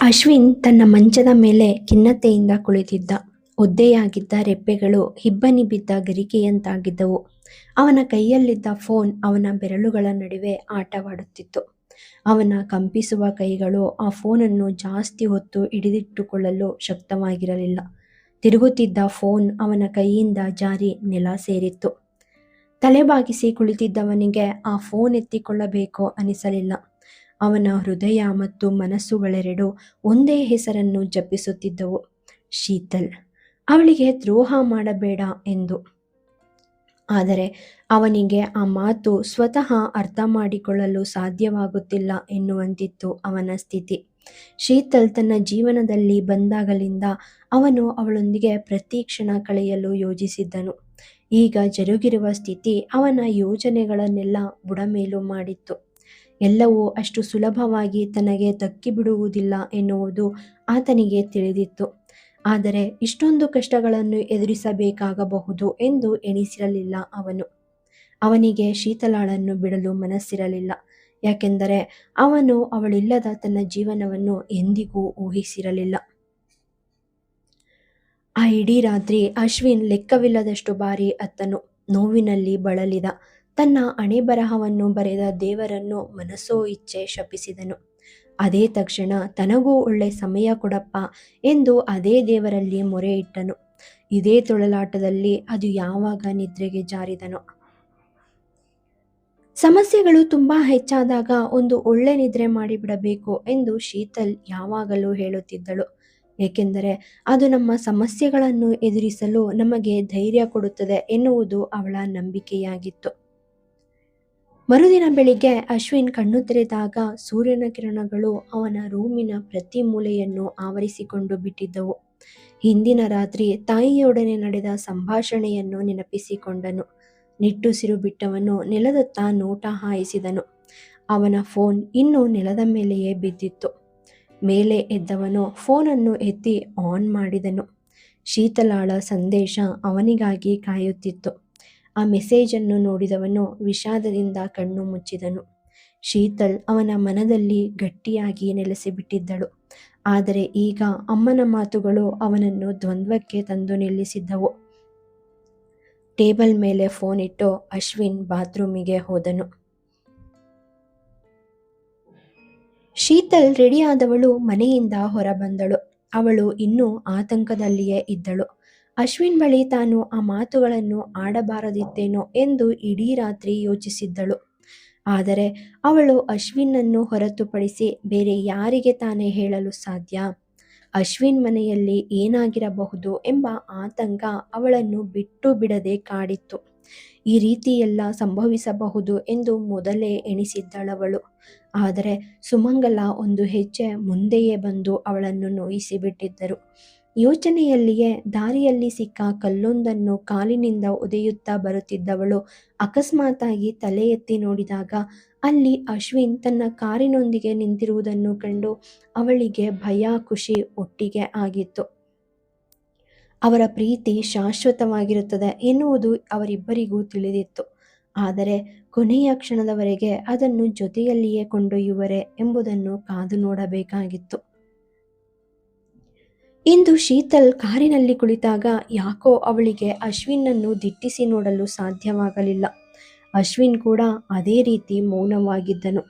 ಅಶ್ವಿನ್ ತನ್ನ ಮಂಚದ ಮೇಲೆ ಖಿನ್ನತೆಯಿಂದ ಕುಳಿತಿದ್ದ. ಒದ್ದೆಯಾಗಿದ್ದ ರೆಪ್ಪೆಗಳು ಹಿಬ್ಬನಿ ಬಿದ್ದ ಗರಿಕೆಯಂತಾಗಿದ್ದವು. ಅವನ ಕೈಯಲ್ಲಿದ್ದ ಫೋನ್ ಅವನ ಬೆರಳುಗಳ ನಡುವೆ ಆಟವಾಡುತ್ತಿತ್ತು. ಅವನ ಕಂಪಿಸುವ ಕೈಗಳು ಆ ಫೋನನ್ನು ಜಾಸ್ತಿ ಹೊತ್ತು ಹಿಡಿದಿಟ್ಟುಕೊಳ್ಳಲು ಶಕ್ತವಾಗಿರಲಿಲ್ಲ. ತಿರುಗುತ್ತಿದ್ದ ಫೋನ್ ಅವನ ಕೈಯಿಂದ ಜಾರಿ ನೆಲ ಸೇರಿತ್ತು. ತಲೆಬಾಗಿಸಿ ಕುಳಿತಿದ್ದವನಿಗೆ ಆ ಫೋನ್ ಎತ್ತಿಕೊಳ್ಳಬೇಕು ಅನಿಸಲಿಲ್ಲ. ಅವನ ಹೃದಯ ಮತ್ತು ಮನಸ್ಸುಗಳೆರಡು ಒಂದೇ ಹೆಸರನ್ನು ಜಪಿಸುತ್ತಿದ್ದವು ಶೀತಲ್. ಅವಳಿಗೆ ದ್ರೋಹ ಮಾಡಬೇಡ ಎಂದು. ಆದರೆ ಅವನಿಗೆ ಆ ಮಾತು ಸ್ವತಃ ಅರ್ಥ ಮಾಡಿಕೊಳ್ಳಲು ಸಾಧ್ಯವಾಗುತ್ತಿಲ್ಲ ಎನ್ನುವಂತಿತ್ತು ಅವನ ಸ್ಥಿತಿ. ಶೀತಲ್ ತನ್ನ ಜೀವನದಲ್ಲಿ ಬಂದಾಗಲಿಂದ ಅವನು ಅವಳೊಂದಿಗೆ ಪ್ರತಿ ಕ್ಷಣ ಕಳೆಯಲು ಯೋಜಿಸಿದ್ದನು. ಈಗ ಜರುಗಿರುವ ಸ್ಥಿತಿ ಅವನ ಯೋಜನೆಗಳನ್ನೆಲ್ಲ ಬುಡಮೇಲು ಮಾಡಿತ್ತು. ಎಲ್ಲವೂ ಅಷ್ಟು ಸುಲಭವಾಗಿ ತನಗೆ ದಕ್ಕಿಬಿಡುವುದಿಲ್ಲ ಎನ್ನುವುದು ಆತನಿಗೆ ತಿಳಿದಿತ್ತು. ಆದರೆ ಇಷ್ಟೊಂದು ಕಷ್ಟಗಳನ್ನು ಎದುರಿಸಬೇಕಾಗಬಹುದು ಎಂದು ಎಣಿಸಿರಲಿಲ್ಲ ಅವನು. ಅವನಿಗೆ ಶೀತಲಾಳನ್ನು ಬಿಡಲು ಮನಸ್ಸಿರಲಿಲ್ಲ. ಯಾಕೆಂದರೆ ಅವನು ಅವಳಿಲ್ಲದ ತನ್ನ ಜೀವನವನ್ನು ಎಂದಿಗೂ ಊಹಿಸಿರಲಿಲ್ಲ. ಆ ಇಡೀ ರಾತ್ರಿ ಅಶ್ವಿನ್ ಲೆಕ್ಕವಿಲ್ಲದಷ್ಟು ಬಾರಿ ಅತ್ತನು. ನೋವಿನಲ್ಲಿ ಬಳಲಿದ. ತನ್ನ ಅಣೆಬರಹವನ್ನು ಬರೆದ ದೇವರನ್ನು ಮನಸೋ ಇಚ್ಛೆ ಶಪಿಸಿದನು. ಅದೇ ತಕ್ಷಣ ತನಗೂ ಒಳ್ಳೆ ಸಮಯ ಕೊಡಪ್ಪ ಎಂದು ಅದೇ ದೇವರಲ್ಲಿ ಮೊರೆ ಇಟ್ಟನು ಇದೇ ತೊಳಲಾಟದಲ್ಲಿ ಅದು ಯಾವಾಗ ನಿದ್ರೆಗೆ ಜಾರಿದನು ಸಮಸ್ಯೆಗಳು ತುಂಬಾ ಹೆಚ್ಚಾದಾಗ ಒಂದು ಒಳ್ಳೆ ನಿದ್ರೆ ಮಾಡಿಬಿಡಬೇಕು ಎಂದು ಶೀತಲ್ ಯಾವಾಗಲೂ ಹೇಳುತ್ತಿದ್ದಳು. ಏಕೆಂದರೆ ಅದು ನಮ್ಮ ಸಮಸ್ಯೆಗಳನ್ನು ಎದುರಿಸಲು ನಮಗೆ ಧೈರ್ಯ ಕೊಡುತ್ತದೆ ಎನ್ನುವುದು ಅವಳ ನಂಬಿಕೆಯಾಗಿತ್ತು. ಮರುದಿನ ಬೆಳಿಗ್ಗೆ ಅಶ್ವಿನ್ ಕಣ್ಣು ತೆರೆದಾಗ ಸೂರ್ಯನ ಕಿರಣಗಳು ಅವನ ರೂಮಿನ ಪ್ರತಿ ಮೂಲೆಯನ್ನು ಆವರಿಸಿಕೊಂಡು ಬಿಟ್ಟಿದ್ದವು. ಹಿಂದಿನ ರಾತ್ರಿ ತಾಯಿಯೊಡನೆ ನಡೆದ ಸಂಭಾಷಣೆಯನ್ನು ನೆನಪಿಸಿಕೊಂಡನು. ನಿಟ್ಟುಸಿರು ಬಿಟ್ಟವನು ನೆಲದತ್ತ ನೋಟ ಹಾಯಿಸಿದನು. ಅವನ ಫೋನ್ ಇನ್ನೂ ನೆಲದ ಮೇಲೆಯೇ ಬಿದ್ದಿತ್ತು. ಮೇಲೆ ಎದ್ದವನು ಫೋನನ್ನು ಎತ್ತಿ ಆನ್ ಮಾಡಿದನು. ಶೀತಲಾಳ ಸಂದೇಶ ಅವನಿಗಾಗಿ ಕಾಯುತ್ತಿತ್ತು. ಆ ಮೆಸೇಜನ್ನು ನೋಡಿದವನು ವಿಷಾದದಿಂದ ಕಣ್ಣು ಮುಚ್ಚಿದನು. ಶೀತಲ್ ಅವನ ಮನದಲ್ಲಿ ಗಟ್ಟಿಯಾಗಿ ನೆಲೆಸಿಬಿಟ್ಟಿದ್ದಳು. ಆದರೆ ಈಗ ಅಮ್ಮನ ಮಾತುಗಳು ಅವನನ್ನು ದ್ವಂದ್ವಕ್ಕೆ ತಂದು ನಿಲ್ಲಿಸಿದ್ದವು. ಟೇಬಲ್ ಮೇಲೆ ಫೋನ್ ಇಟ್ಟು ಅಶ್ವಿನ್ ಬಾತ್ರೂಮಿಗೆ ಹೋದನು. ಶೀತಲ್ ರೆಡಿಯಾದವಳು ಮನೆಯಿಂದ ಹೊರಬಂದಳು. ಅವಳು ಇನ್ನೂ ಆತಂಕದಲ್ಲಿಯೇ ಇದ್ದಳು. ಅಶ್ವಿನ್ ಬಳಿ ತಾನು ಆ ಮಾತುಗಳನ್ನು ಆಡಬಾರದಿತ್ತೇನೋ ಎಂದು ಇಡೀ ರಾತ್ರಿ ಯೋಚಿಸಿದ್ದಳು. ಆದರೆ ಅವಳು ಅಶ್ವಿನ್ನನ್ನು ಹೊರತುಪಡಿಸಿ ಬೇರೆ ಯಾರಿಗೆ ತಾನೇ ಹೇಳಲು ಸಾಧ್ಯ? ಅಶ್ವಿನ್ ಮನೆಯಲ್ಲಿ ಏನಾಗಿರಬಹುದು ಎಂಬ ಆತಂಕ ಅವಳನ್ನು ಬಿಟ್ಟು ಬಿಡದೆ ಕಾಡಿತ್ತು. ಈ ರೀತಿಯೆಲ್ಲ ಸಂಭವಿಸಬಹುದು ಎಂದು ಮೊದಲೇ ಎಣಿಸಿದ್ದಳವಳು. ಆದರೆ ಸುಮಂಗಲ ಒಂದು ಹೆಜ್ಜೆ ಮುಂದೆಯೇ ಬಂದು ಅವಳನ್ನು ನೋಯಿಸಿಬಿಟ್ಟಿದ್ದರು. ಯೋಚನೆಯಲ್ಲಿಯೇ ದಾರಿಯಲ್ಲಿ ಸಿಕ್ಕ ಕಲ್ಲೊಂದನ್ನು ಕಾಲಿನಿಂದ ಒದೆಯುತ್ತಾ ಬರುತ್ತಿದ್ದವಳು ಅಕಸ್ಮಾತ್ತಾಗಿ ತಲೆ ಎತ್ತಿ ನೋಡಿದಾಗ ಅಲ್ಲಿ ಅಶ್ವಿನ್ ತನ್ನ ಕಾರಿನೊಂದಿಗೆ ನಿಂತಿರುವುದನ್ನು ಕಂಡು ಅವಳಿಗೆ ಭಯ, ಖುಷಿ ಒಟ್ಟಿಗೆ ಆಗಿತ್ತು. ಅವರ ಪ್ರೀತಿ ಶಾಶ್ವತವಾಗಿರುತ್ತದೆ ಎನ್ನುವುದು ಅವರಿಬ್ಬರಿಗೂ ತಿಳಿದಿತ್ತು. ಆದರೆ ಕೊನೆಯ ಕ್ಷಣದವರೆಗೆ ಅದನ್ನು ಜೊತೆಯಲ್ಲಿಯೇ ಕೊಂಡೊಯ್ಯುವರೆ ಎಂಬುದನ್ನು ಕಾದು ನೋಡಬೇಕಾಗಿತ್ತು. ಇಂದು ಶೀತಲ್ ಕಾರಿನಲ್ಲಿ ಕುಳಿತಾಗ ಯಾಕೋ ಅವಳಿಗೆ ಅಶ್ವಿನ್ನನ್ನು ದಿಟ್ಟಿಸಿ ನೋಡಲು ಸಾಧ್ಯವಾಗಲಿಲ್ಲ. ಅಶ್ವಿನ್ ಕೂಡ ಅದೇ ರೀತಿ ಮೌನವಾಗಿದ್ದನು.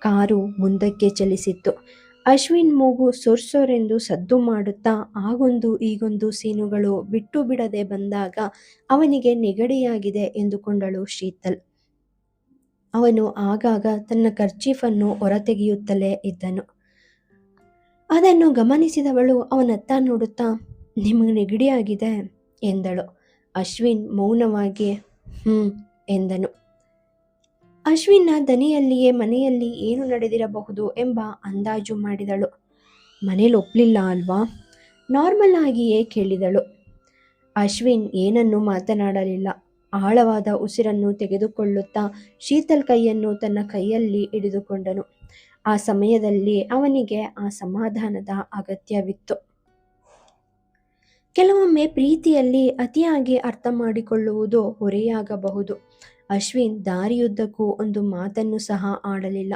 ಕಾರು ಮುಂದಕ್ಕೆ ಚಲಿಸಿತ್ತು. ಅಶ್ವಿನ್ ಮೂಗು ಸೊರ್ಸೊರೆಂದು ಸೊರ್ ಸದ್ದು ಮಾಡುತ್ತಾ ಆಗೊಂದು ಈಗೊಂದು ಸೀನುಗಳು ಬಿಟ್ಟು ಬಿಡದೆ ಬಂದಾಗ ಅವನಿಗೆ ನೆಗಡಿಯಾಗಿದೆ ಎಂದುಕೊಂಡಳು ಶೀತಲ್. ಅವನು ಆಗಾಗ ತನ್ನ ಕರ್ಚೀಫನ್ನು ಹೊರತೆಗೆಯುತ್ತಲೇ ಇದ್ದನು. ಅದನ್ನು ಗಮನಿಸಿದವಳು ಅವನತ್ತ ನೋಡುತ್ತಾ, ನಿಮಗೆ ನೆಗಡಿಯಾಗಿದೆ ಎಂದಳು. ಅಶ್ವಿನ್ ಮೌನವಾಗಿ ಹ್ಞೂ ಎಂದನು. ಅಶ್ವಿನ್ನ ದನಿಯಲ್ಲಿಯೇ ಮನೆಯಲ್ಲಿ ಏನು ನಡೆದಿರಬಹುದು ಎಂಬ ಅಂದಾಜು ಮಾಡಿದಳು. ಮನೇಲಿ ಒಪ್ಪಲಿಲ್ಲ ಅಲ್ವಾ? ನಾರ್ಮಲ್ ಆಗಿಯೇ ಕೇಳಿದಳು. ಅಶ್ವಿನ್ ಏನನ್ನೂ ಮಾತನಾಡಲಿಲ್ಲ. ಆಳವಾದ ಉಸಿರನ್ನು ತೆಗೆದುಕೊಳ್ಳುತ್ತಾ ಶೀತಲ್ ಕೈಯನ್ನು ತನ್ನ ಕೈಯಲ್ಲಿ ಹಿಡಿದುಕೊಂಡನು. ಆ ಸಮಯದಲ್ಲಿ ಅವನಿಗೆ ಆ ಸಮಾಧಾನದ ಅಗತ್ಯವಿತ್ತು. ಕೆಲವೊಮ್ಮೆ ಪ್ರೀತಿಯಲ್ಲಿ ಅತಿಯಾಗಿ ಅರ್ಥ ಮಾಡಿಕೊಳ್ಳುವುದು ಹೊರೆಯಾಗಬಹುದು. ಅಶ್ವಿನ್ ದಾರಿಯುದ್ದಕ್ಕೂ ಒಂದು ಮಾತನ್ನು ಸಹ ಆಡಲಿಲ್ಲ.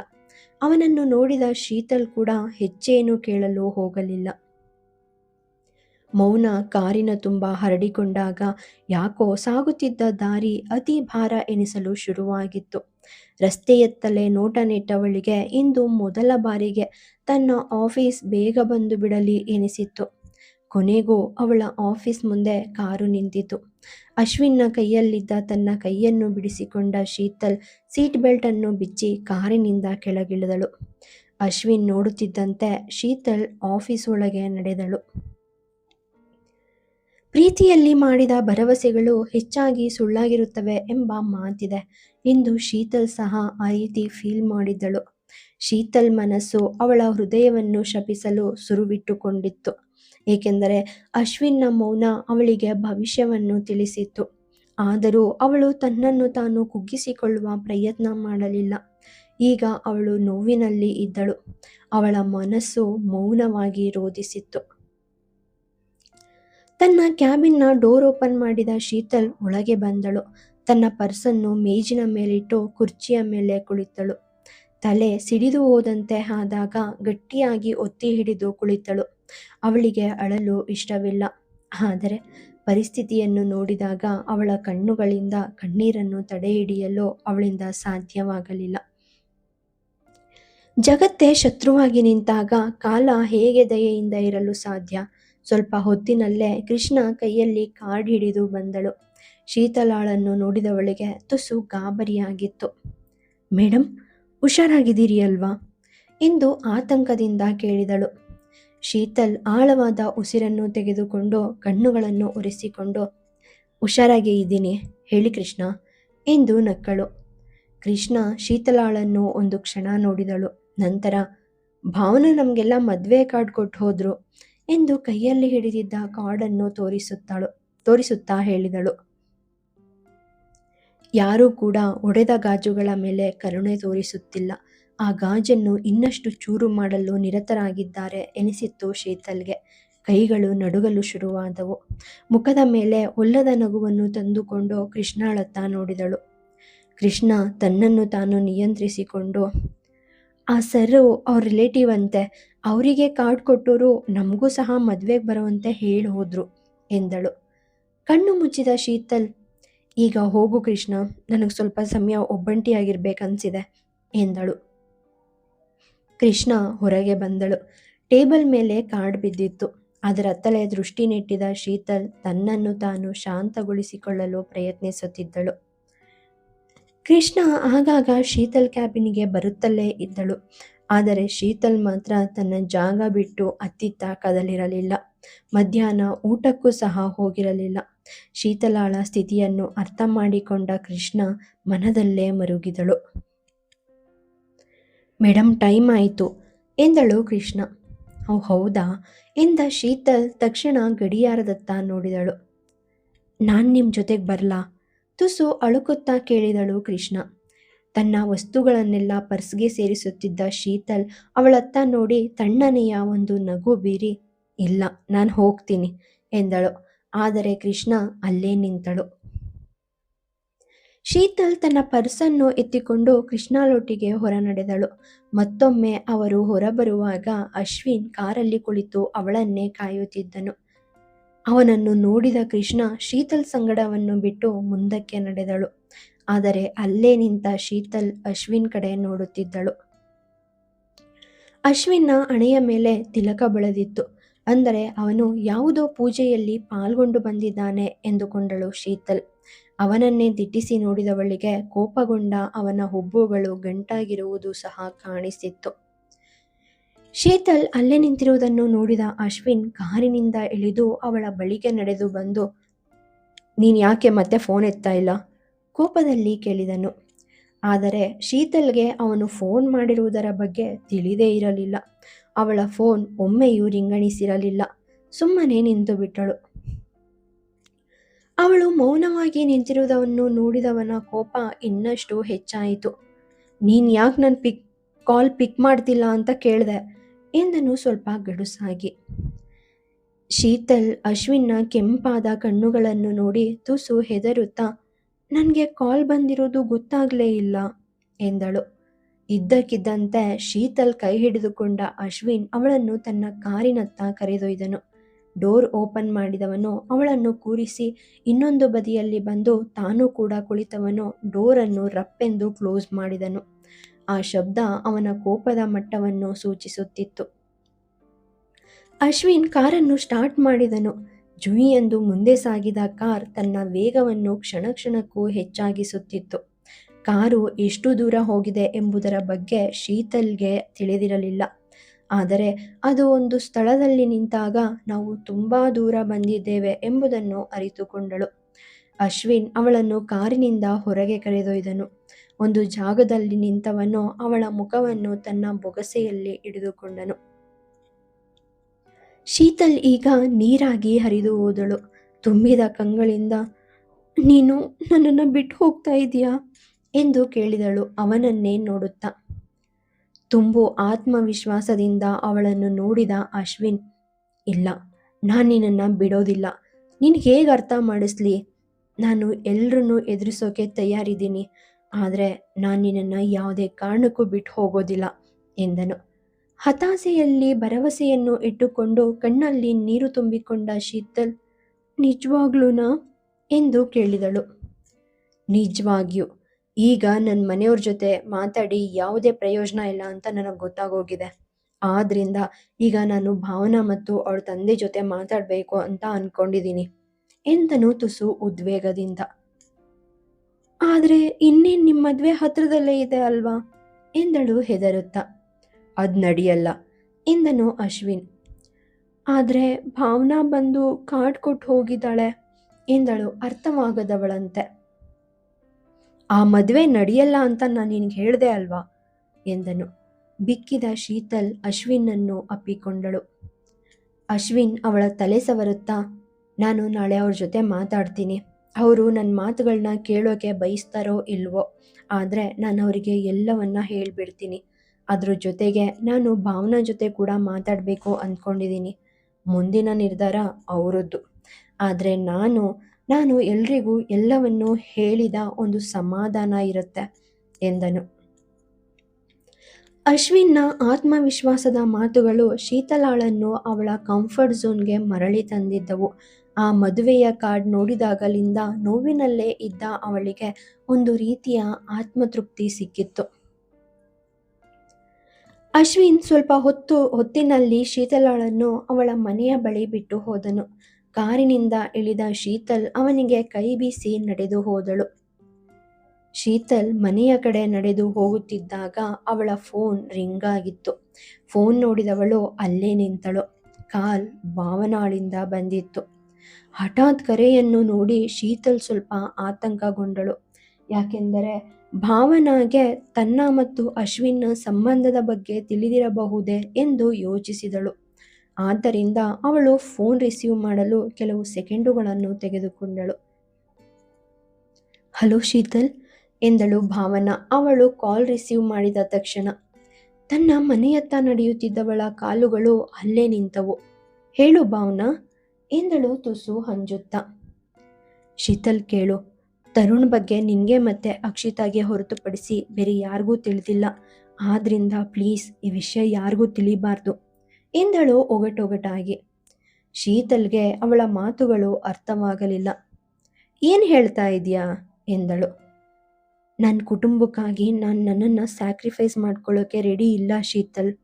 ಅವನನ್ನು ನೋಡಿದ ಶೀತಲ್ ಕೂಡ ಹೆಚ್ಚೇನು ಕೇಳಲು ಹೋಗಲಿಲ್ಲ ಮೌನ ಕಾರಿನ ತುಂಬ ಹರಡಿಕೊಂಡಾಗ ಯಾಕೋ ಸಾಗುತ್ತಿದ್ದ ದಾರಿ ಅತಿ ಭಾರ ಎನಿಸಲು ಶುರುವಾಗಿತ್ತು ರಸ್ತೆಯತ್ತಲೇ ನೋಟ ನೆಟ್ಟವಳಿಗೆ ಇಂದು ಮೊದಲ ಬಾರಿಗೆ ತನ್ನ ಆಫೀಸ್ ಬೇಗ ಬಂದು ಬಿಡಲಿ ಎನಿಸಿತ್ತು. ಕೊನೆಗೂ ಅವಳ ಆಫೀಸ್ ಮುಂದೆ ಕಾರು ನಿಂತಿತು ಅಶ್ವಿನ್ನ ಕೈಯಲ್ಲಿದ್ದ ತನ್ನ ಕೈಯನ್ನು ಬಿಡಿಸಿಕೊಂಡ ಶೀತಲ್ ಸೀಟ್ ಬೆಲ್ಟ್ ಅನ್ನು ಬಿಚ್ಚಿ ಕಾರಿನಿಂದ ಕೆಳಗಿಳಿದಳು. ಅಶ್ವಿನ್ ನೋಡುತ್ತಿದ್ದಂತೆ ಶೀತಲ್ ಆಫೀಸ್ ಒಳಗೆ ನಡೆದಳು. ಪ್ರೀತಿಯಲ್ಲಿ ಮಾಡಿದ ಭರವಸೆಗಳು ಹೆಚ್ಚಾಗಿ ಸುಳ್ಳಾಗಿರುತ್ತವೆ ಎಂಬ ಮಾತಿದೆ. ಇಂದು ಶೀತಲ್ ಸಹ ಆ ರೀತಿ ಫೀಲ್ ಮಾಡಿದ್ದಳು. ಶೀತಲ್ ಮನಸ್ಸು ಅವಳ ಹೃದಯವನ್ನು ಶಪಿಸಲು ಸುರುವಿಟ್ಟುಕೊಂಡಿತ್ತು. ಏಕೆಂದರೆ ಅಶ್ವಿನ್ನ ಮೌನ ಅವಳಿಗೆ ಭವಿಷ್ಯವನ್ನು ತಿಳಿಸಿತ್ತು. ಆದರೂ ಅವಳು ತನ್ನನ್ನು ತಾನು ಕುಗ್ಗಿಸಿಕೊಳ್ಳುವ ಪ್ರಯತ್ನ ಮಾಡಲಿಲ್ಲ. ಈಗ ಅವಳು ನೋವಿನಲ್ಲಿ ಇದ್ದಳು. ಅವಳ ಮನಸ್ಸು ಮೌನವಾಗಿ ರೋಧಿಸಿತ್ತು ತನ್ನ ಕ್ಯಾಬಿನ್ನ ಡೋರ್ ಓಪನ್ ಮಾಡಿದ ಶೀತಲ್ ಒಳಗೆ ಬಂದಳು. ತನ್ನ ಪರ್ಸನ್ನು ಮೇಜಿನ ಮೇಲಿಟ್ಟು ಕುರ್ಚಿಯ ಮೇಲೆ ಕುಳಿತಳು. ತಲೆ ಸಿಡಿದು ಹೋದಂತೆ ಆದಾಗ ಗಟ್ಟಿಯಾಗಿ ಒತ್ತಿ ಹಿಡಿದು ಕುಳಿತಳು. ಅವಳಿಗೆ ಅಳಲು ಇಷ್ಟವಿಲ್ಲ. ಆದರೆ ಪರಿಸ್ಥಿತಿಯನ್ನು ನೋಡಿದಾಗ ಅವಳ ಕಣ್ಣುಗಳಿಂದ ಕಣ್ಣೀರನ್ನು ತಡೆಹಿಡಿಯಲು ಅವಳಿಂದ ಸಾಧ್ಯವಾಗಲಿಲ್ಲ. ಜಗತ್ತೇ ಶತ್ರುವಾಗಿ ನಿಂತಾಗ ಕಾಲ ಹೇಗೆ ದಯೆಯಿಂದ ಇರಲು ಸಾಧ್ಯ? ಸ್ವಲ್ಪ ಹೊತ್ತಿನಲ್ಲೇ ಕೃಷ್ಣ ಕೈಯಲ್ಲಿ ಕಾರ್ಡ್ ಹಿಡಿದು ಬಂದಳು. ಶೀತಲಾಳನ್ನು ನೋಡಿದವಳಿಗೆ ತುಸು ಗಾಬರಿಯಾಗಿತ್ತು. ಮೇಡಮ್ ಹುಷಾರಾಗಿದ್ದೀರಿ ಅಲ್ವಾ ಎಂದು ಆತಂಕದಿಂದ ಕೇಳಿದಳು. ಶೀತಲ್ ಆಳವಾದ ಉಸಿರನ್ನು ತೆಗೆದುಕೊಂಡು ಕಣ್ಣುಗಳನ್ನು ಒರೆಸಿಕೊಂಡು, ಹುಷಾರಾಗಿ ಇದ್ದೀನಿ, ಹೇಳಿ ಕೃಷ್ಣ, ಎಂದು ನಕ್ಕಳು. ಕೃಷ್ಣ ಶೀತಲಾಳನ್ನು ಒಂದು ಕ್ಷಣ ನೋಡಿದಳು. ನಂತರ, ಭಾವನ ನಮಗೆಲ್ಲ ಮದುವೆ ಕಾರ್ಡ್ ಕೊಟ್ಟು ಹೋದ್ರು ಎಂದು ಕೈಯಲ್ಲಿ ಹಿಡಿದಿದ್ದ ಕಾರ್ಡನ್ನು ತೋರಿಸುತ್ತಾಳು, ತೋರಿಸುತ್ತಾ ಹೇಳಿದಳು. ಯಾರೂ ಕೂಡ ಒಡೆದ ಗಾಜುಗಳ ಮೇಲೆ ಕರುಣೆ ತೋರಿಸುತ್ತಿಲ್ಲ. ಆ ಗಾಜನ್ನು ಇನ್ನಷ್ಟು ಚೂರು ಮಾಡಲು ನಿರತರಾಗಿದ್ದಾರೆ ಎನಿಸಿತ್ತು ಶೀತಲ್ಗೆ. ಕೈಗಳು ನಡುಗಲು ಶುರುವಾದವು. ಮುಖದ ಮೇಲೆ ಒಲ್ಲದ ನಗುವನ್ನು ತಂದುಕೊಂಡು ಕೃಷ್ಣಾಳತ್ತ ನೋಡಿದಳು. ಕೃಷ್ಣ ತನ್ನನ್ನು ತಾನು ನಿಯಂತ್ರಿಸಿಕೊಂಡು ಆ ಸರು ಅವ್ರ ರಿಲೇಟಿವ್ ಅಂತೆ, ಅವರಿಗೆ ಕಾರ್ಡ್ ಕೊಟ್ಟವರು ನಮಗೂ ಸಹ ಮದುವೆಗೆ ಬರುವಂತೆ ಹೇಳಿ ಹೋದ್ರು ಎಂದಳು. ಕಣ್ಣು ಮುಚ್ಚಿದ ಶೀತಲ್, ಈಗ ಹೋಗು ಕೃಷ್ಣ, ನನಗೆ ಸ್ವಲ್ಪ ಸಮಯ ಒಬ್ಬಂಟಿಯಾಗಿರ್ಬೇಕನ್ಸಿದೆ ಎಂದಳು. ಕೃಷ್ಣ ಹೊರಗೆ ಬಂದಳು. ಟೇಬಲ್ ಮೇಲೆ ಕಾರ್ಡ್ ಬಿದ್ದಿತ್ತು. ಅದರ ತಲೆ ದೃಷ್ಟಿ ನೆಟ್ಟಿದ ಶೀತಲ್ ತನ್ನನ್ನು ತಾನು ಶಾಂತಗೊಳಿಸಿಕೊಳ್ಳಲು ಪ್ರಯತ್ನಿಸುತ್ತಿದ್ದಳು. ಕೃಷ್ಣ ಆಗಾಗ ಶೀತಲ್ ಕ್ಯಾಬಿನಿಗೆ ಬರುತ್ತಲೇ ಇದ್ದಳು. ಆದರೆ ಶೀತಲ್ ಮಾತ್ರ ತನ್ನ ಜಾಗ ಬಿಟ್ಟು ಅತ್ತಿತ್ತ ಕದಲಿರಲಿಲ್ಲ. ಮಧ್ಯಾಹ್ನ ಊಟಕ್ಕೂ ಸಹ ಹೋಗಿರಲಿಲ್ಲ. ಶೀತಲಾಳ ಸ್ಥಿತಿಯನ್ನು ಅರ್ಥ ಮಾಡಿಕೊಂಡ ಕೃಷ್ಣ ಮನದಲ್ಲೇ ಮರುಗಿದಳು. ಮೇಡಮ್ ಟೈಮ್ ಆಯಿತು, ಎಂದಳು ಕೃಷ್ಣ. ಓ, ಹೌದಾ? ಎಂದ ಶೀತಲ್ ತಕ್ಷಣ ಗಡಿಯಾರದತ್ತ ನೋಡಿದಳು. ನಾನು ನಿಮ್ಮ ಜೊತೆಗೆ ಬರಲಾ? ತುಸು ಅಳುಕುತ್ತಾ ಕೇಳಿದಳು ಕೃಷ್ಣ. ತನ್ನ ವಸ್ತುಗಳನ್ನೆಲ್ಲ ಪರ್ಸ್ಗೆ ಸೇರಿಸುತ್ತಿದ್ದ ಶೀತಲ್ ಅವಳತ್ತ ನೋಡಿ ತಣ್ಣನೆಯ ಒಂದು ನಗು ಬೀರಿ, ಇಲ್ಲ, ನಾನು ಹೋಗ್ತೀನಿ, ಎಂದಳು. ಆದರೆ ಕೃಷ್ಣ ಅಲ್ಲೇ ನಿಂತಳು. ಶೀತಲ್ ತನ್ನ ಪರ್ಸನ್ನು ಎತ್ತಿಕೊಂಡು ಕೃಷ್ಣಾಲೊಟ್ಟಿಗೆ ಹೊರ ನಡೆದಳು ಮತ್ತೊಮ್ಮೆ ಅವರು ಹೊರಬರುವಾಗ ಅಶ್ವಿನ್ ಕಾರಲ್ಲಿ ಕುಳಿತು ಅವಳನ್ನೇ ಕಾಯುತ್ತಿದ್ದನು. ಅವನನ್ನು ನೋಡಿದ ಕೃಷ್ಣ ಶೀತಲ್ ಸಂಗಡವನ್ನು ಬಿಟ್ಟು ಮುಂದಕ್ಕೆ ನಡೆದಳು. ಆದರೆ ಅಲ್ಲೇ ನಿಂತ ಶೀತಲ್ ಅಶ್ವಿನ್ ಕಡೆ ನೋಡುತ್ತಿದ್ದಳು. ಅಶ್ವಿನ್ನ ಹಣೆಯ ಮೇಲೆ ತಿಲಕ ಬೆಳೆದಿತ್ತು. ಅಂದರೆ ಅವನು ಯಾವುದೋ ಪೂಜೆಯಲ್ಲಿ ಪಾಲ್ಗೊಂಡು ಬಂದಿದ್ದಾನೆ ಎಂದುಕೊಂಡಳು ಶೀತಲ್. ಅವನನ್ನೇ ದಿಟ್ಟಿಸಿ ನೋಡಿದವಳಿಗೆ ಕೋಪಗೊಂಡ ಅವನ ಹುಬ್ಬುಗಳು ಗಂಟಾಗಿರುವುದು ಸಹ ಕಾಣಿಸಿತ್ತು. ಶೀತಲ್ ಅಲ್ಲೇ ನಿಂತಿರುವುದನ್ನು ನೋಡಿದ ಅಶ್ವಿನ್ ಕಾರಿನಿಂದ ಇಳಿದು ಅವಳ ಬಳಿಗೆ ನಡೆದು ಬಂದು, ನೀನು ಯಾಕೆ ಮತ್ತೆ ಫೋನ್ ಎತ್ತಾ ಇಲ್ಲ? ಕೋಪದಲ್ಲಿ ಕೇಳಿದನು. ಆದರೆ ಶೀತಲ್ಗೆ ಅವನು ಫೋನ್ ಮಾಡಿರುವುದರ ಬಗ್ಗೆ ತಿಳಿದೇ ಇರಲಿಲ್ಲ. ಅವಳ ಫೋನ್ ಒಮ್ಮೆಯೂ ರಿಂಗಣಿಸಿರಲಿಲ್ಲ. ಸುಮ್ಮನೆ ನಿಂತು ಬಿಟ್ಟಳು. ಅವಳು ಮೌನವಾಗಿ ನಿಂತಿರುವುದನ್ನು ನೋಡಿದವನ ಕೋಪ ಇನ್ನಷ್ಟು ಹೆಚ್ಚಾಯಿತು. ನೀನು ಯಾಕೆ ನನ್ನ ಪಿಕ್ ಕಾಲ್ ಪಿಕ್ ಮಾಡ್ತಿಲ್ಲ? ಅಂತ ಕೇಳಿದೆ. ಎಂದನು ಸ್ವಲ್ಪ ಗಡುಸಾಗಿ ಶೀತಲ್ ಅಶ್ವಿನ್ನ ಕೆಂಪಾದ ಕಣ್ಣುಗಳನ್ನು ನೋಡಿ ತುಸು ಹೆದರುತ್ತಾ, ನನಗೆ ಕಾಲ್ ಬಂದಿರೋದು ಗೊತ್ತಾಗಲೇ ಇಲ್ಲ, ಎಂದಳು. ಇದ್ದಕ್ಕಿದ್ದಂತೆ ಶೀತಲ್ ಕೈ ಹಿಡಿದುಕೊಂಡ ಅಶ್ವಿನ್ ಅವಳನ್ನು ತನ್ನ ಕಾರಿನತ್ತ ಕರೆದೊಯ್ದನು. ಡೋರ್ ಓಪನ್ ಮಾಡಿದವನು ಅವಳನ್ನು ಕೂರಿಸಿ, ಇನ್ನೊಂದು ಬದಿಯಲ್ಲಿ ಬಂದು ತಾನು ಕೂಡ ಕುಳಿತವನು, ಡೋರನ್ನು ರಪ್ಪೆಂದು ಕ್ಲೋಸ್ ಮಾಡಿದನು. ಆ ಶಬ್ದ ಅವನ ಕೋಪದ ಮಟ್ಟವನ್ನು ಸೂಚಿಸುತ್ತಿತ್ತು. ಅಶ್ವಿನ್ ಕಾರನ್ನು ಸ್ಟಾರ್ಟ್ ಮಾಡಿದನು. ಜುಯಿ ಎಂದು ಮುಂದೆ ಸಾಗಿದ ಕಾರ್ ತನ್ನ ವೇಗವನ್ನು ಕ್ಷಣ ಕ್ಷಣಕ್ಕೂ ಹೆಚ್ಚಾಗಿಸುತ್ತಿತ್ತು. ಕಾರು ಎಷ್ಟು ದೂರ ಹೋಗಿದೆ ಎಂಬುದರ ಬಗ್ಗೆ ಶೀತಲ್ಗೆ ತಿಳಿದಿರಲಿಲ್ಲ. ಆದರೆ ಅದು ಒಂದು ಸ್ಥಳದಲ್ಲಿ ನಿಂತಾಗ ನಾವು ತುಂಬಾ ದೂರ ಬಂದಿದ್ದೇವೆ ಎಂಬುದನ್ನು ಅರಿತುಕೊಂಡಳು. ಅಶ್ವಿನ್ ಅವಳನ್ನು ಕಾರಿನಿಂದ ಹೊರಗೆ ಕರೆದೊಯ್ದನು. ಒಂದು ಜಾಗದಲ್ಲಿ ನಿಂತವನು ಅವಳ ಮುಖವನ್ನು ತನ್ನ ಬೊಗಸೆಯಲ್ಲಿ ಹಿಡಿದುಕೊಂಡನು. ಶೀತಲ್ ಈಗ ನೀರಾಗಿ ಹರಿದು ಹೋದಳು. ತುಂಬಿದ ಕಂಗಳಿಂದ, ನೀನು ನನ್ನನ್ನು ಬಿಟ್ಟು ಹೋಗ್ತಾ ಇದೀಯಾ? ಎಂದು ಕೇಳಿದಳು. ಅವನನ್ನೇ ನೋಡುತ್ತಾ. ತುಂಬು ಆತ್ಮವಿಶ್ವಾಸದಿಂದ ಅವಳನ್ನು ನೋಡಿದ ಅಶ್ವಿನ್, ಇಲ್ಲ, ನಾನು ನಿನ್ನನ್ನು ಬಿಡೋದಿಲ್ಲ. ನೀನು ಹೇಗೆ ಅರ್ಥ ಮಾಡಿಸ್ಲಿ? ನಾನು ಎಲ್ಲರನ್ನೂ ಎದುರಿಸೋಕೆ ತಯಾರಿದ್ದೀನಿ. ಆದರೆ ನಾನು ನಿನ್ನನ್ನು ಯಾವುದೇ ಕಾರಣಕ್ಕೂ ಬಿಟ್ಟು ಹೋಗೋದಿಲ್ಲ ಎಂದನು. ಹತಾಸೆಯಲ್ಲಿ ಭರವಸೆಯನ್ನು ಇಟ್ಟುಕೊಂಡು ಕಣ್ಣಲ್ಲಿ ನೀರು ತುಂಬಿಕೊಂಡ ಶೀತಲ್ ನಿಜವಾಗ್ಲೂನಾ ಎಂದು ಕೇಳಿದಳು. ನಿಜವಾಗಿಯೂ. ಈಗ ನನ್ನ ಮನೆಯವ್ರ ಜೊತೆ ಮಾತಾಡಿ ಯಾವುದೇ ಪ್ರಯೋಜನ ಇಲ್ಲ ಅಂತ ನನಗೆ ಗೊತ್ತಾಗೋಗಿದೆ. ಆದ್ರಿಂದ ಈಗ ನಾನು ಭಾವನಾ ಮತ್ತು ಅವಳ ತಂದೆ ಜೊತೆ ಮಾತಾಡಬೇಕು ಅಂತ ಅನ್ಕೊಂಡಿದ್ದೀನಿ ಎಂದನು ತುಸು ಉದ್ವೇಗದಿಂದ. ಆದರೆ ಇನ್ನೇನು ನಿಮ್ಮ ಮದುವೆ ಹತ್ರದಲ್ಲೇ ಇದೆ ಅಲ್ವಾ? ಎಂದಳು ಹೆದರುತ್ತಾ. ಅದ್ ನಡೆಯಲ್ಲ ಎಂದನು ಅಶ್ವಿನ್. ಆದರೆ ಭಾವನಾ ಬಂದು ಕಾರ್ಡ್ ಕೊಟ್ಟು ಹೋಗಿದ್ದಾಳೆ ಎಂದಳು ಅರ್ಥವಾಗದವಳಂತೆ. ಆ ಮದುವೆ ನಡೆಯಲ್ಲ ಅಂತ ನಾನು ನಿನಗೆ ಹೇಳಿದೆ ಅಲ್ವಾ? ಎಂದನು. ಬಿಕ್ಕಿದ ಶೀತಲ್ ಅಶ್ವಿನನ್ನು ಅಪ್ಪಿಕೊಂಡಳು. ಅಶ್ವಿನ್ ಅವಳ ತಲೆ ಸವರುತ್ತಾ, ನಾನು ನಾಳೆ ಅವ್ರ ಜೊತೆ ಮಾತಾಡ್ತೀನಿ. ಅವರು ನನ್ನ ಮಾತುಗಳನ್ನ ಕೇಳೋಕೆ ಬಯಸ್ತಾರೋ ಇಲ್ವೋ, ಆದರೆ ನಾನು ಅವರಿಗೆ ಎಲ್ಲವನ್ನ ಹೇಳಿಬಿಡ್ತೀನಿ. ಅದ್ರ ಜೊತೆಗೆ ನಾನು ಭಾವನಾ ಜೊತೆ ಕೂಡ ಮಾತಾಡಬೇಕು ಅಂದ್ಕೊಂಡಿದ್ದೀನಿ ಮುಂದಿನ ನಿರ್ಧಾರ ಅವರದ್ದು. ಆದರೆ ನಾನು ನಾನು ಎಲ್ರಿಗೂ ಎಲ್ಲವನ್ನೂ ಹೇಳಿದ ಒಂದು ಸಮಾಧಾನ ಇರುತ್ತೆ, ಎಂದನು. ಅಶ್ವಿನ್ನ ಆತ್ಮವಿಶ್ವಾಸದ ಮಾತುಗಳು ಶೀತಲಾಳನ್ನು ಅವಳ ಕಂಫರ್ಟ್ ಝೋನ್ಗೆ ಮರಳಿ ತಂದಿದ್ದವು. ಆ ಮದುವೆಯ ಕಾರ್ಡ್ ನೋಡಿದಾಗಲಿಂದ ನೋವಿನಲ್ಲೇ ಇದ್ದ ಅವಳಿಗೆ ಒಂದು ರೀತಿಯ ಆತ್ಮತೃಪ್ತಿ ಸಿಕ್ಕಿತ್ತು. ಅಶ್ವಿನ್ ಸ್ವಲ್ಪ ಹೊತ್ತು ಹೊತ್ತಿನಲ್ಲಿ ಶೀತಲಾಳನ್ನು ಅವಳ ಮನೆಯ ಬಳಿ ಬಿಟ್ಟು ಹೋದನು. ಕಾರಿನಿಂದ ಇಳಿದ ಶೀತಲ್ ಅವನಿಗೆ ಕೈ ಬೀಸಿ ನಡೆದು ಹೋದಳು. ಶೀತಲ್ ಮನೆಯ ಕಡೆ ನಡೆದು ಹೋಗುತ್ತಿದ್ದಾಗ ಅವಳ ಫೋನ್ ರಿಂಗ್ ಆಗಿತ್ತು. ಫೋನ್ ನೋಡಿದವಳು ಅಲ್ಲೇ ನಿಂತಳು. ಕಾಲ್ ಭಾವನಾಳಿಂದ ಬಂದಿತ್ತು. ಹಠಾತ್ ಕರೆಯನ್ನು ನೋಡಿ ಶೀತಲ್ ಸ್ವಲ್ಪ ಆತಂಕಗೊಂಡಳು. ಯಾಕೆಂದರೆ ಭಾವನಾಗೆ ತನ್ನ ಮತ್ತು ಅಶ್ವಿನ್ ಸಂಬಂಧದ ಬಗ್ಗೆ ತಿಳಿದಿರಬಹುದೇ ಎಂದು ಯೋಚಿಸಿದಳು. ಆದ್ದರಿಂದ ಅವಳು ಫೋನ್ ರಿಸೀವ್ ಮಾಡಲು ಕೆಲವು ಸೆಕೆಂಡುಗಳನ್ನು ತೆಗೆದುಕೊಂಡಳು. ಹಲೋ ಶೀತಲ್, ಎಂದಳು ಭಾವನಾ. ಅವಳು ಕಾಲ್ ರಿಸೀವ್ ಮಾಡಿದ ತಕ್ಷಣ, ತನ್ನ ಮನೆಯತ್ತ ನಡೆಯುತ್ತಿದ್ದವಳ ಕಾಲುಗಳು ಅಲ್ಲೇ ನಿಂತವು. ಹೇಳು ಭಾವನಾ ಎಂದಳು ತುಸು ಹಂಜುತ್ತ ಶೀತಲ್ ಕೇಳು, ತರುಣ್ ಬಗ್ಗೆ ನಿನಗೆ ಮತ್ತೆ ಅಕ್ಷಿತಾಗೆ ಹೊರತುಪಡಿಸಿ ಬೇರೆ ಯಾರಿಗೂ ತಿಳಿದಿಲ್ಲ. ಆದ್ರಿಂದ ಪ್ಲೀಸ್ ಈ ವಿಷಯ ಯಾರಿಗೂ ತಿಳಿಬಾರ್ದು, ಎಂದಳು ಒಗಟೊಗಟಾಗಿ. ಶೀತಲ್ಗೆ ಅವಳ ಮಾತುಗಳು ಅರ್ಥವಾಗಲಿಲ್ಲ. ಏನು ಹೇಳ್ತಾ ಇದೆಯಾ? ಎಂದಳು. ನನ್ನ ಕುಟುಂಬಕ್ಕಾಗಿ ನಾನು ನನ್ನನ್ನು ಸ್ಯಾಕ್ರಿಫೈಸ್ ಮಾಡ್ಕೊಳ್ಳೋಕೆ ರೆಡಿ ಇಲ್ಲ ಶೀತಲ್,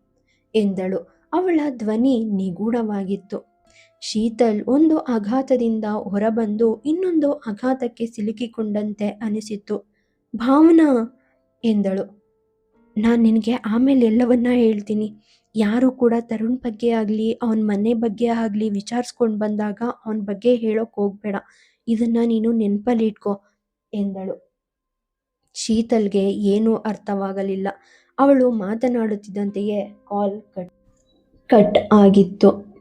ಎಂದಳು. ಅವಳ ಧ್ವನಿ ನಿಗೂಢವಾಗಿತ್ತು. ಶೀತಲ್ ಒಂದು ಆಘಾತದಿಂದ ಹೊರಬಂದು ಇನ್ನೊಂದು ಆಘಾತಕ್ಕೆ ಸಿಲುಕಿಕೊಂಡಂತೆ ಅನಿಸಿತು. ಭಾವನಾ, ಎಂದಳು. ನಾನು ನಿನಗೆ ಆಮೇಲೆ ಎಲ್ಲವನ್ನ ಹೇಳ್ತೀನಿ. ಯಾರು ಕೂಡ ತರುಣ್ ಬಗ್ಗೆ ಆಗಲಿ, ಅವನ ಮನೆ ಬಗ್ಗೆ ಆಗಲಿ ವಿಚಾರಿಸ್ಕೊಂಡು ಬಂದಾಗ ಅವನ ಬಗ್ಗೆ ಹೇಳೋಕೆ ಹೋಗಬೇಡ. ಇದನ್ನು ನೀನು ನೆನಪಲ್ಲಿ ಇಟ್ಕೋ ಎಂದಳು. ಶೀತಲ್ಗೆ ಏನೂ ಅರ್ಥವಾಗಲಿಲ್ಲ. ಅವಳು ಮಾತನಾಡುತ್ತಿದ್ದಂತೆಯೇ ಕಾಲ್ ಕಟ್ ಕಟ್ ಆಗಿತ್ತು.